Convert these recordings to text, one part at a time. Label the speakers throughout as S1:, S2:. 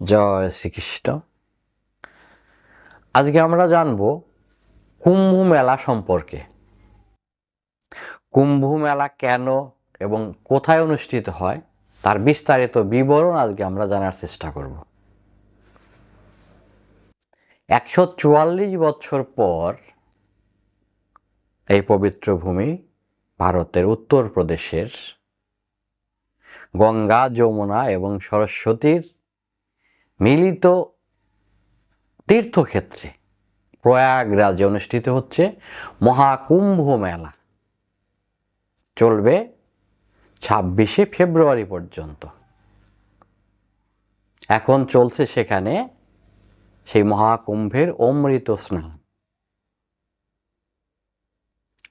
S1: জয় শ্রীকৃষ্ণ। আজকে আমরা জানব কুম্ভ মেলা সম্পর্কে। কুম্ভ মেলা কেন এবং কোথায় অনুষ্ঠিত হয়, তার বিস্তারিত বিবরণ আজকে আমরা জানার চেষ্টা করব। একশো চুয়াল্লিশ বছর পর এই পবিত্র ভূমি ভারতের উত্তরপ্রদেশের গঙ্গা, যমুনা এবং সরস্বতীর মিলিত তীর্থক্ষেত্রে প্রয়াগরাজে অনুষ্ঠিত হচ্ছে মহাকুম্ভ মেলা। চলবে ছাব্বিশে ফেব্রুয়ারি পর্যন্ত। এখন চলছে সেখানে সেই মহাকুম্ভের অমৃত স্নান।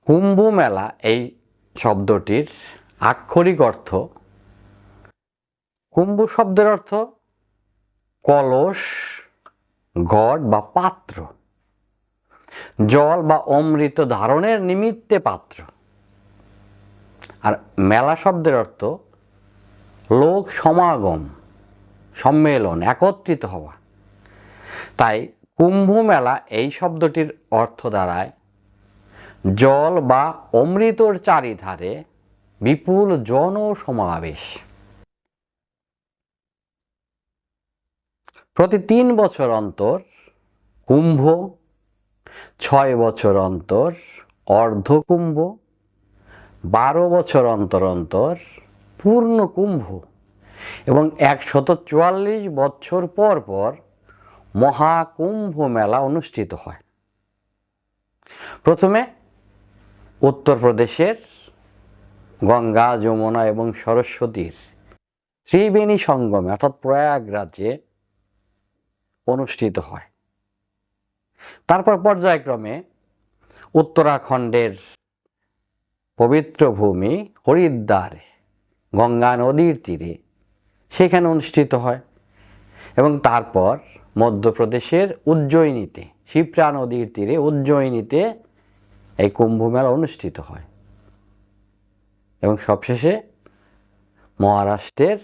S1: কুম্ভ মেলা এই শব্দটির আক্ষরিক অর্থ, কুম্ভ শব্দের অর্থ কলস ঘট বা পাত্র। জল বা অমৃত ধারণের নিমিত্তে পাত্র। আর মেলা শব্দের অর্থ লোক সমাগম, সম্মেলন, একত্রিত হওয়া। তাই কুম্ভ মেলা এই শব্দটির অর্থ দ্বারায় জল বা অমৃতর চারিধারে বিপুল জনসমাবেশ। প্রতি তিন বছর অন্তর কুম্ভ, ছয় বছর অন্তর অর্ধকুম্ভ, বারো বছর অন্তর অন্তর পূর্ণ কুম্ভ এবং একশত চুয়াল্লিশ বছর পর পর মহাকুম্ভ মেলা অনুষ্ঠিত হয়। প্রথমে উত্তরপ্রদেশের গঙ্গা, যমুনা এবং সরস্বতীর ত্রিবেণী সঙ্গমে অর্থাৎ প্রয়াগরাজ্যে অনুষ্ঠিত হয়। তারপর পর্যায়ক্রমে উত্তরাখণ্ডের পবিত্র ভূমি হরিদ্বারে, গঙ্গা নদীর তীরে সেখানে অনুষ্ঠিত হয় এবং তারপর মধ্যপ্রদেশের উজ্জয়িনীতে, শিপ্রা নদীর তীরে উজ্জয়িনীতে এই কুম্ভ মেলা অনুষ্ঠিত হয়। এবং সবশেষে মহারাষ্ট্রের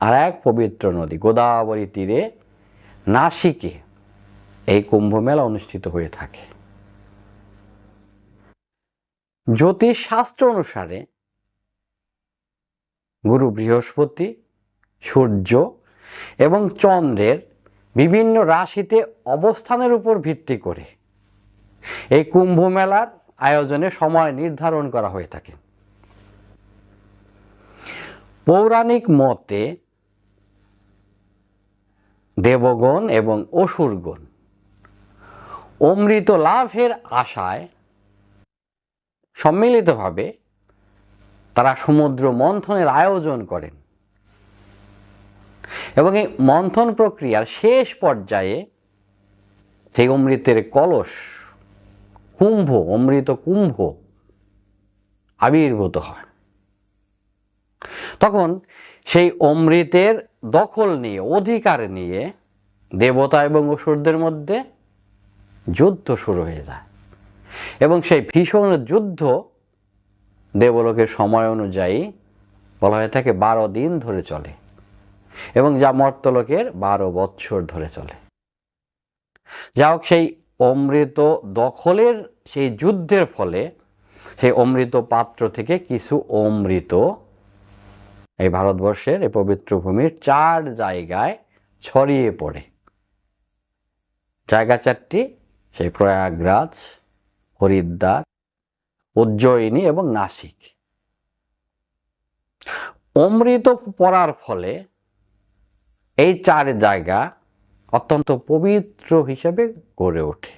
S1: আর এক পবিত্র নদী, গোদাবরী তীরে নাসিকে এই কুম্ভ মেলা অনুষ্ঠিত হয়ে থাকে। জ্যোতিষ শাস্ত্র অনুসারে গুরু বৃহস্পতি, সূর্য এবং চন্দ্রের বিভিন্ন রাশিতে অবস্থানের উপর ভিত্তি করে এই কুম্ভ মেলার আয়োজনে সময় নির্ধারণ করা হয়ে থাকে। পৌরাণিক মতে দেবগণ এবং অসুরগণ। অমৃত লাভের আশায় সম্মিলিতভাবে তারা সমুদ্র মন্থনের আয়োজন করেন এবং এই মন্থন প্রক্রিয়ার শেষ পর্যায়ে সেই অমৃতের কলস, কুম্ভ, অমৃত কুম্ভ আবির্ভূত হয়। তখন সেই অমৃতের দখল নিয়ে, অধিকার নিয়ে দেবতা এবং অসুরদের মধ্যে যুদ্ধ শুরু হয়ে যায়। এবং সেই ভীষণ যুদ্ধ দেবলোকের সময় অনুযায়ী বলা হয়ে থাকে বারো দিন ধরে চলে এবং যা মর্তলোকের বারো বৎসর ধরে চলে। যা হোক সেই অমৃত দখলের, সেই যুদ্ধের ফলে সেই অমৃত পাত্র থেকে কিছু অমৃত এই ভারতবর্ষের এই পবিত্র ভূমির চার জায়গায় ছড়িয়ে পড়ে। জায়গা চারটি, সেই প্রয়াগরাজ, হরিদ্বার, উজ্জয়িনী এবং নাসিক। অমৃত পড়ার ফলে এই চার জায়গা অত্যন্ত পবিত্র হিসেবে গড়ে ওঠে।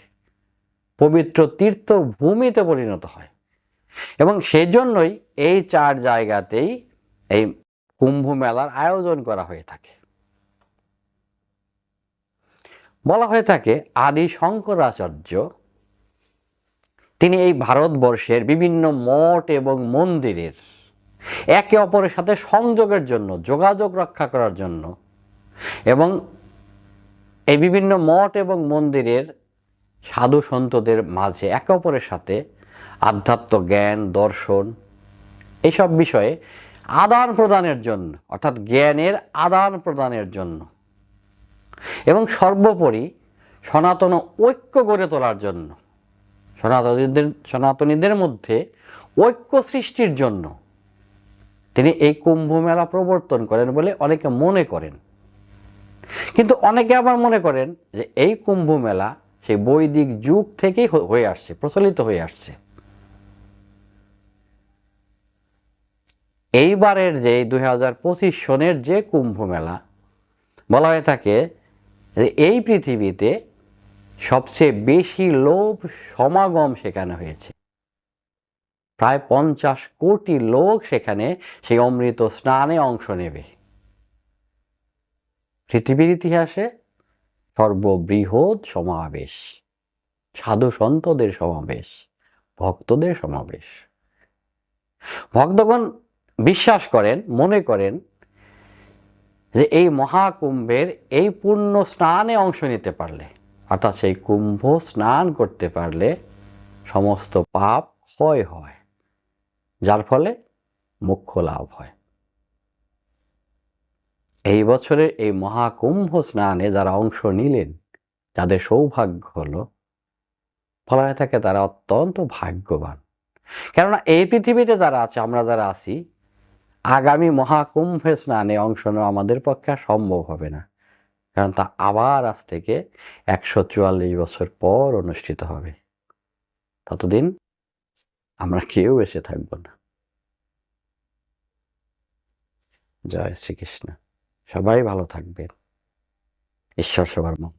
S1: পবিত্র তীর্থ ভূমিতে পরিণত হয়। এবং সেজন্যই এই চার জায়গাতেই এই কুম্ভ মেলার আয়োজন করা হয়ে থাকে। বলা হয়ে থাকে আদি শঙ্করাচার্য, তিনি এই ভারতবর্ষের বিভিন্ন মঠ এবং মন্দিরের একে অপরের সাথে সংযোগের জন্য, যোগাযোগ রক্ষা করার জন্য এবং এই বিভিন্ন মঠ এবং মন্দিরের সাধু সন্তদের মাঝে একে অপরের সাথে আধ্যাত্ম জ্ঞান, দর্শন এইসব বিষয়ে আদান প্রদানের জন্য, অর্থাৎ জ্ঞানের আদান প্রদানের জন্য। এবং সর্বোপরি সনাতন ঐক্য গড়ে তোলার জন্য, সনাতনীদের সনাতনীদের মধ্যে ঐক্য সৃষ্টির জন্য। তিনি এই কুম্ভ মেলা প্রবর্তন করেন বলে অনেকে মনে করেন। কিন্তু অনেকে আবার মনে করেন যে এই কুম্ভ মেলা সেই বৈদিক যুগ থেকেই হয়ে আসছে, প্রচলিত হয়ে আসছে। এইবারের যে দুই হাজার পঁচিশ সনের যে কুম্ভ মেলা, বলা হয়ে থাকে যে এই পৃথিবীতে সবচেয়ে বেশি লোভ সমাগম সেখানে হয়েছে। প্রায় পঞ্চাশ কোটি লোক সেখানে সেই অমৃত স্নানে অংশ নেবে। পৃথিবীর ইতিহাসে সর্ববৃহৎ সমাবেশ, সাধু সন্তদের সমাবেশ, ভক্তদের সমাবেশ। ভক্তগণ বিশ্বাস করেন, মনে করেন যে এই মহাকুম্ভের এই পূর্ণ স্নানে অংশ নিতে পারলে, অর্থাৎ সেই কুম্ভ স্নান করতে পারলে সমস্ত পাপ ক্ষয় হয়, যার ফলে মোক্ষ লাভ হয়। এই বছরের এই মহাকুম্ভ স্নানে যারা অংশ নিলেন, যাদের সৌভাগ্য হলো বলা হয়ে থাকে তারা অত্যন্ত ভাগ্যবান। কেননা এই পৃথিবীতে যারা আছে, আমরা যারা আছি আগামী মহাকুম্ভে স্নানে অংশ নেওয়া আমাদের পক্ষে সম্ভব হবে না। কারণ তা আবার আজ থেকে একশো চুয়াল্লিশ বছর পর অনুষ্ঠিত হবে। ততদিন আমরা কেউ এসে থাকব না। জয় শ্রীকৃষ্ণ। সবাই ভালো থাকবেন। ঈশ্বর সবার মঙ্গল।